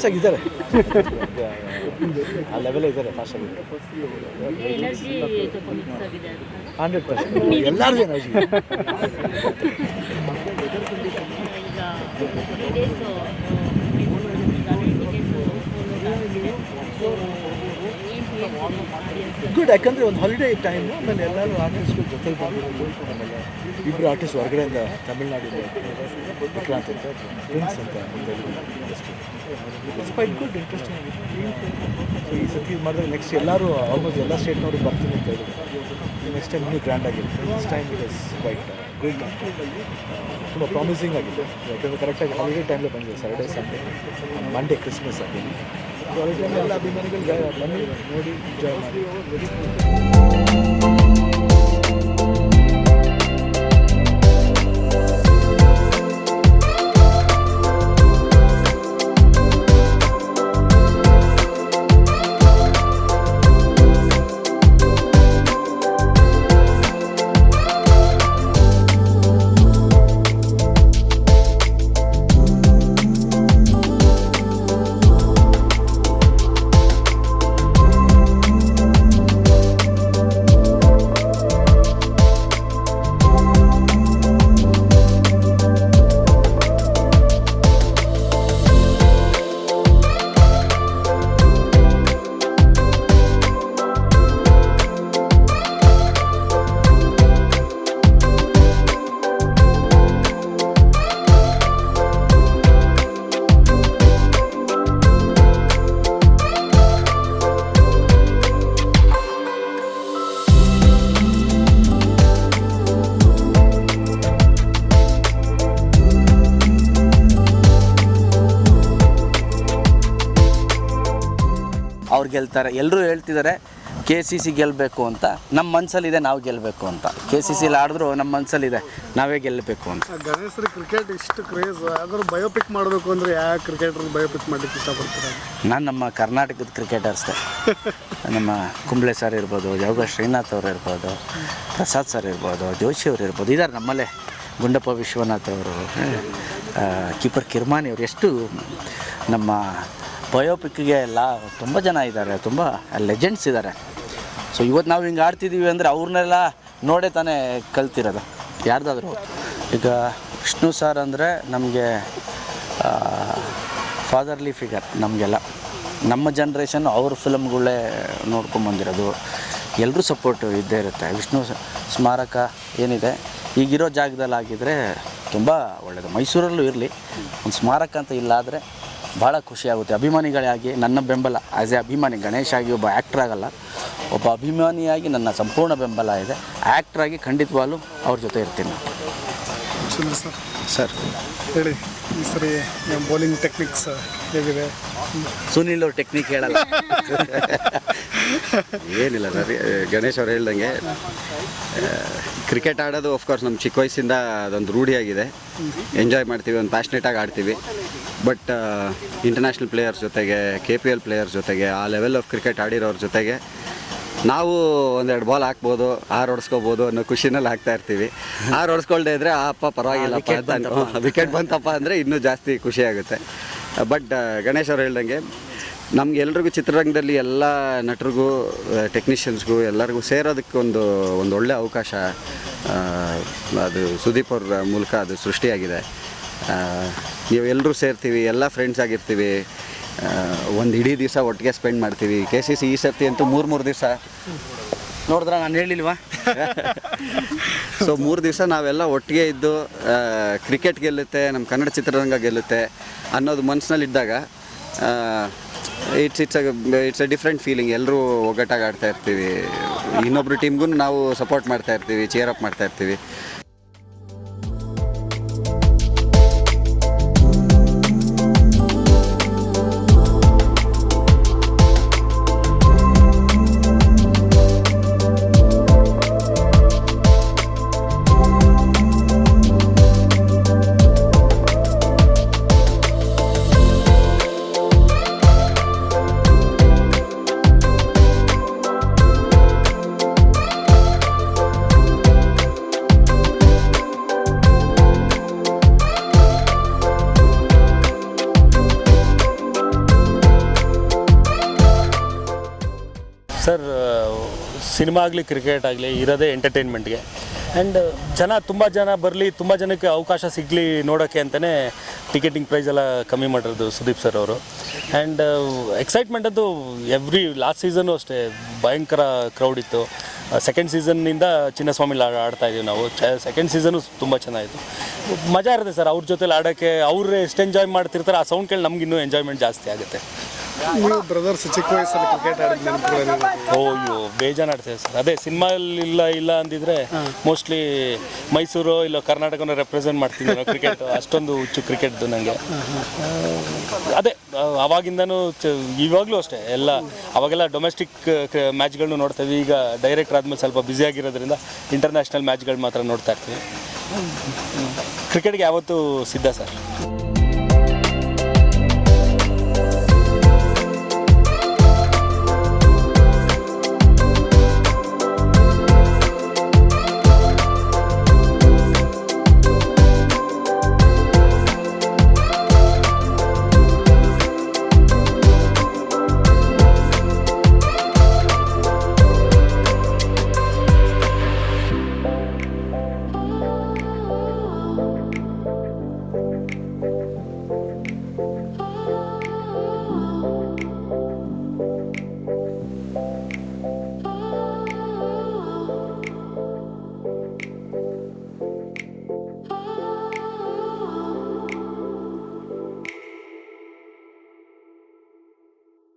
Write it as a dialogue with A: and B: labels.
A: ಫಾಸ್ಟಾಗಿ ಇದ್ದಾರೆ ಆ ಲೆವೆಲ್ ಇದ್ದಾರೆ
B: ಫಾಸ್ಟ್ ಅಂತ.
A: ಹಂಡ್ರೆಡ್ ಪರ್ಸೆಂಟ್ ಎಲ್ಲರಿಗೂ ಎನರ್ಜಿ ಗುಡ್ ಯಾಕಂದರೆ ಒಂದು ಹಾಲಿಡೇ ಟೈಮು ಆಮೇಲೆ ಎಲ್ಲರೂ ಆರ್ಟಿಸ್ಟ್ಗಳು ಜೊತೆ ಬಂದಿರೋದು ಆಮೇಲೆ ಇಬ್ಬರು ಆರ್ಟಿಸ್ಟ್ ಹೊರಗಡೆಯಿಂದ ತಮಿಳ್ನಾಡಿಂದ ವಿಕ್ರಾಂತ್ ಅಂತ ಪ್ರಿನ್ಸ್ ಅಂತ it's quite good interesting so ಈ ಸತಿ ಮಾಡಿದ್ರೆ ನೆಕ್ಸ್ಟ್ ಎಲ್ಲರೂ ಆಲ್ಮೋಸ್ಟ್ ಎಲ್ಲ ಸ್ಟೇಟ್ನವರು ಬರ್ತೀನಿ ಅಂತ ಹೇಳಿದ್ರು. ನೆಕ್ಸ್ಟ್ ಟೈಮ್ ಇನ್ನೂ ಗ್ರ್ಯಾಂಡ್ ಆಗಿರುತ್ತೆ next time it is quite good ತುಂಬ ಪ್ರಾಮಿಸಿಂಗ್ ಆಗಿದೆ. ಯಾಕಂದರೆ ಕರೆಕ್ಟಾಗಿ ಹಾಲಿಡೇ ಟೈಮಲ್ಲಿ ಬಂದಿದೆ ಸ್ಯಾಟರ್ಡೇ ಸಂಡೇ ಮಂಡೇ ಕ್ರಿಸ್ಮಸ್ ಆಗಿದೆ. ಅಭಿಮಾನಿಗಳು ಬನ್ನಿ ನೋಡಿ ಮಾಡಿ.
C: ಅವ್ರು ಗೆಲ್ತಾರೆ. ಎಲ್ಲರೂ ಹೇಳ್ತಿದ್ದಾರೆ ಕೆ ಸಿ ಸಿ ಗೆಲ್ಲಬೇಕು ಅಂತ. ನಮ್ಮ ಮನಸ್ಸಲ್ಲಿದೆ ನಾವು ಗೆಲ್ಲಬೇಕು ಅಂತ. ಕೆ ಸಿ ಸಿಲಿ ಆಡಿದ್ರು ನಮ್ಮ ಮನಸ್ಸಲ್ಲಿದೆ ನಾವೇ ಗೆಲ್ಲಬೇಕು ಅಂತ.
D: ಗಣೇಶ್ರಿ ಕ್ರಿಕೆಟ್ ಇಷ್ಟು ಕ್ರೇಜ್ ಅದ್ರ ಬಯೋಪಿಕ್ ಮಾಡಬೇಕು ಅಂದರೆ ಯಾವ ಕ್ರಿಕೆಟರ್ ಬಯೋಪಿಕ್ ಮಾಡಲಿಕ್ಕೆ ಇಷ್ಟಪಡ್ತಾರೆ?
C: ನಾನು ನಮ್ಮ ಕರ್ನಾಟಕದ ಕ್ರಿಕೆಟರ್ಸ್ದೆ ನಮ್ಮ ಕುಂಬ್ಳೆ ಸರ್ ಇರ್ಬೋದು ಯೋಗ ಶ್ರೀನಾಥ್ ಅವ್ರು ಇರ್ಬೋದು ಪ್ರಸಾದ್ ಸರ್ ಇರ್ಬೋದು ಜೋಶಿ ಅವ್ರು ಇರ್ಬೋದು ಇದ್ದಾರೆ ನಮ್ಮಲ್ಲೇ. ಗುಂಡಪ್ಪ ವಿಶ್ವನಾಥ್ ಅವರು ಕೀಪರ್ ಕಿರ್ಮಾನಿ ಅವರು ಎಷ್ಟು ನಮ್ಮ ಬಯೋಪಿಕ್ಗೆ ಎಲ್ಲ ತುಂಬ ಜನ ಇದ್ದಾರೆ, ತುಂಬ ಲೆಜೆಂಡ್ಸ್ ಇದ್ದಾರೆ. ಸೊ ಇವತ್ತು ನಾವು ಹಿಂಗೆ ಆಡ್ತಿದ್ದೀವಿ ಅಂದರೆ ಅವ್ರನ್ನೆಲ್ಲ ನೋಡೇ ತಾನೇ ಕಲ್ತಿರೋದು. ಯಾರ್ದಾದ್ರು ಈಗ ವಿಷ್ಣು ಸರ್ ಅಂದರೆ ನಮಗೆ ಫಾದರ್ಲಿ ಫಿಗರ್ ನಮಗೆಲ್ಲ. ನಮ್ಮ ಜನ್ರೇಷನ್ ಅವ್ರ ಫಿಲಮ್ಗಳೇ ನೋಡ್ಕೊಂಬಂದಿರೋದು ಎಲ್ಲರೂ ಸಪೋರ್ಟ್ ಇದ್ದೇ ಇರುತ್ತೆ. ವಿಷ್ಣು ಸ್ಮಾರಕ ಏನಿದೆ, ಈಗಿರೋ ಜಾಗದಲ್ಲಿ ಆಗಿದ್ದರೆ ತುಂಬ ಒಳ್ಳೆಯದು ಮೈಸೂರಲ್ಲೂ ಇರಲಿ. ಒಂದು ಸ್ಮಾರಕ ಅಂತ ಇಲ್ಲ ಆದರೆ ಭಾಳ ಖುಷಿಯಾಗುತ್ತೆ. ಅಭಿಮಾನಿಗಳಾಗಿ ನನ್ನ ಬೆಂಬಲ ಆ್ಯಸ್ ಎ ಅಭಿಮಾನಿ ಗಣೇಶ್ ಆಗಿ ಒಬ್ಬ ಆ್ಯಕ್ಟ್ರ್ ಆಗಲ್ಲ. ಒಬ್ಬ ಅಭಿಮಾನಿಯಾಗಿ ನನ್ನ ಸಂಪೂರ್ಣ ಬೆಂಬಲ ಇದೆ. ಆ್ಯಕ್ಟ್ರಾಗಿ ಖಂಡಿತವಾಗ್ಲೂ ಅವ್ರ ಜೊತೆ ಇರ್ತೀನಿ.
D: ಸರ್.
C: ಸರ್.
D: ಹೇಳಿ ಈ ಸರಿ ನಮ್ಮ ಬೌಲಿಂಗ್ ಟೆಕ್ನಿಕ್ಸ್ ಹೇಗಿದೆ?
C: ಸುನಿಲ್ ಅವ್ರ ಟೆಕ್ನಿಕ್ ಹೇಳಲ್ಲ.
E: ಏನಿಲ್ಲ ಸರ್ ಗಣೇಶ್ ಅವ್ರು ಹೇಳ್ದಂಗೆ ಕ್ರಿಕೆಟ್ ಆಡೋದು ಆಫ್ಕೋರ್ಸ್ ನಮ್ಮ ಚಿಕ್ಕ ವಯಸ್ಸಿಂದ ಅದೊಂದು ರೂಢಿಯಾಗಿದೆ. ಎಂಜಾಯ್ ಮಾಡ್ತೀವಿ ಒಂದು ಪ್ಯಾಷ್ನೇಟಾಗಿ ಆಡ್ತೀವಿ. ಬಟ್ ಇಂಟರ್ನ್ಯಾಷನಲ್ ಪ್ಲೇಯರ್ಸ್ ಜೊತೆಗೆ ಕೆ ಪಿ ಎಲ್ ಪ್ಲೇಯರ್ಸ್ ಜೊತೆಗೆ ಆ ಲೆವೆಲ್ ಆಫ್ ಕ್ರಿಕೆಟ್ ಆಡಿರೋರ ಜೊತೆಗೆ ನಾವು ಒಂದೆರಡು ಬಾಲ್ ಹಾಕ್ಬೋದು ಆರು ಹೊಡ್ಸ್ಕೋಬೋದು ಅನ್ನೋ ಖುಷಿನಲ್ಲಿ ಹಾಕ್ತಾ ಇರ್ತೀವಿ. ಆರು ಹೊಡ್ಸ್ಕೊಳ್ದೇ ಇದ್ರೆ ಆ ಅಪ್ಪ ಪರವಾಗಿಲ್ಲಪ್ಪ ಅಂತ ವಿಕೆಟ್ ಬಂತಪ್ಪ ಅಂದರೆ ಇನ್ನೂ ಜಾಸ್ತಿ ಖುಷಿ ಆಗುತ್ತೆ. ಬಟ್ ಗಣೇಶ್ ಅವ್ರು ಹೇಳ್ದಂಗೆ ನಮ್ಗೆ ಎಲ್ರಿಗೂ ಚಿತ್ರರಂಗದಲ್ಲಿ ಎಲ್ಲ ನಟರಿಗೂ ಟೆಕ್ನಿಷಿಯನ್ಸ್ಗೂ ಎಲ್ಲರಿಗೂ ಸೇರೋದಕ್ಕೆ ಒಂದು ಒಂದು ಒಳ್ಳೆ ಅವಕಾಶ ಅದು ಸುದೀಪ್ ಅವ್ರ ಮೂಲಕ ಅದು ಸೃಷ್ಟಿಯಾಗಿದೆ. ಆ, ನೀವು ಎಲ್ಲರೂ ಸೇರ್ತೀವಿ ಎಲ್ಲ ಫ್ರೆಂಡ್ಸ್ ಆಗಿರ್ತೀವಿ. ಒಂದು ಇಡೀ ದಿವಸ ಒಟ್ಟಿಗೆ ಸ್ಪೆಂಡ್ ಮಾಡ್ತೀವಿ. ಕೆ ಸಿ ಸಿ ಈ ಸರ್ತಿ ಅಂತೂ ಮೂರು ಮೂರು ದಿವಸ.
C: ನೋಡಿದ್ರ ನಾನು ಹೇಳಿಲ್ವಾ?
E: ಸೊ ಮೂರು ದಿವಸ ನಾವೆಲ್ಲ ಒಟ್ಟಿಗೆ ಇದ್ದು ಕ್ರಿಕೆಟ್ ಗೆಲ್ಲುತ್ತೆ ನಮ್ಮ ಕನ್ನಡ ಚಿತ್ರರಂಗ ಗೆಲ್ಲುತ್ತೆ ಅನ್ನೋದು ಮನಸ್ಸಿನಲ್ಲಿದ್ದಾಗ it's it's it's a different feeling ಎಲ್ಲರೂ ಒಗ್ಗಟ್ಟಾಗಿ ಆಡ್ತಾ ಇರ್ತೀವಿ. ಇನ್ನೊಬ್ರು ಟೀಮ್ಗೂ ನಾವು ಸಪೋರ್ಟ್ ಮಾಡ್ತಾ ಇರ್ತೀವಿ ಚೇರ್ ಅಪ್ ಮಾಡ್ತಾ ಇರ್ತೀವಿ.
F: ಸರ್ ಸಿನಿಮಾ ಆಗಲಿ, ಕ್ರಿಕೆಟ್ ಆಗಲಿ ಇರೋದೇ ಎಂಟರ್ಟೈನ್ಮೆಂಟ್ಗೆ. ಆ್ಯಂಡ್ ಜನ, ತುಂಬ ಜನ ಬರಲಿ, ತುಂಬ ಜನಕ್ಕೆ ಅವಕಾಶ ಸಿಗಲಿ ನೋಡೋಕ್ಕೆ ಅಂತಲೇ ಟಿಕೆಟಿಂಗ್ ಪ್ರೈಸ್ ಎಲ್ಲ ಕಮ್ಮಿ ಮಾಡಿರೋದು ಸುದೀಪ್ ಸರ್ ಅವರು. ಆ್ಯಂಡ್ ಎಕ್ಸೈಟ್ಮೆಂಟ್ ಅದು ಎವ್ರಿ ಲಾಸ್ಟ್ ಸೀಸನು ಅಷ್ಟೇ, ಭಯಂಕರ ಕ್ರೌಡ್ ಇತ್ತು. ಸೆಕೆಂಡ್ ಸೀಸನ್ನಿಂದ ಚಿನ್ನಸ್ವಾಮಿ ಆಡ ಆಡ್ತಾ ಇದ್ದೀವಿ ನಾವು. ಸೆಕೆಂಡ್ ಸೀಸನು ತುಂಬ ಚೆನ್ನಾಗಿತ್ತು. ಮಜಾ ಇರುತ್ತೆ ಸರ್, ಅವ್ರ ಜೊತೆಲಿ ಆಡೋಕ್ಕೆ ಅವ್ರು ಎಷ್ಟು ಎಂಜಾಯ್ ಮಾಡ್ತಿರ್ತಾರೆ, ಆ ಸೌಂಡ್ ಕೇಳಿ ನಮಗಿನ್ನೂ ಎಂಜಾಯ್ಮೆಂಟ್ ಜಾಸ್ತಿ ಆಗುತ್ತೆ.
D: ನೀವು ಬ್ರದರ್ಸ್ ಚಿಕ್ಕ ವಯಸ್ಸಲ್ಲಿ ಕ್ರಿಕೆಟ್ ಆಡಿದ ನೆನಪುಗಳೇನಿದೆ
F: ಓ ಅಯ್ಯೋ ಬೇಜಾನ್ ಆಡ್ತೇವೆ ಸರ್. ಅದೇ ಸಿನಿಮಾ ಇಲ್ಲ ಇಲ್ಲ ಅಂದಿದ್ರೆ ಮೋಸ್ಟ್ಲಿ ಮೈಸೂರು ಇಲ್ಲ ಕರ್ನಾಟಕನ ರೆಪ್ರೆಸೆಂಟ್ ಮಾಡ್ತೀನಿ ನಾನು ಕ್ರಿಕೆಟ್ ಅಷ್ಟೊಂದು ಹುಚ್ಚು ಕ್ರಿಕೆಟ್ದು ನನಗೆ ಅದೇ ಅವಾಗಿಂದನೂ ಚ ಇವಾಗಲೂ ಅಷ್ಟೇ. ಎಲ್ಲ ಅವಾಗೆಲ್ಲ ಡೊಮೆಸ್ಟಿಕ್ ಮ್ಯಾಚ್ಗಳನ್ನೂ ನೋಡ್ತೇವೆ. ಈಗ ಡೈರೆಕ್ಟ್ ಆದಮೇಲೆ ಸ್ವಲ್ಪ ಬ್ಯುಸಿ ಆಗಿರೋದ್ರಿಂದ ಇಂಟರ್ನ್ಯಾಷನಲ್ ಮ್ಯಾಚ್ಗಳು ಮಾತ್ರ ನೋಡ್ತಾ ಇರ್ತೀವಿ. ಕ್ರಿಕೆಟ್ಗೆ ಯಾವತ್ತೂ ಸಿದ್ಧ ಸರ್.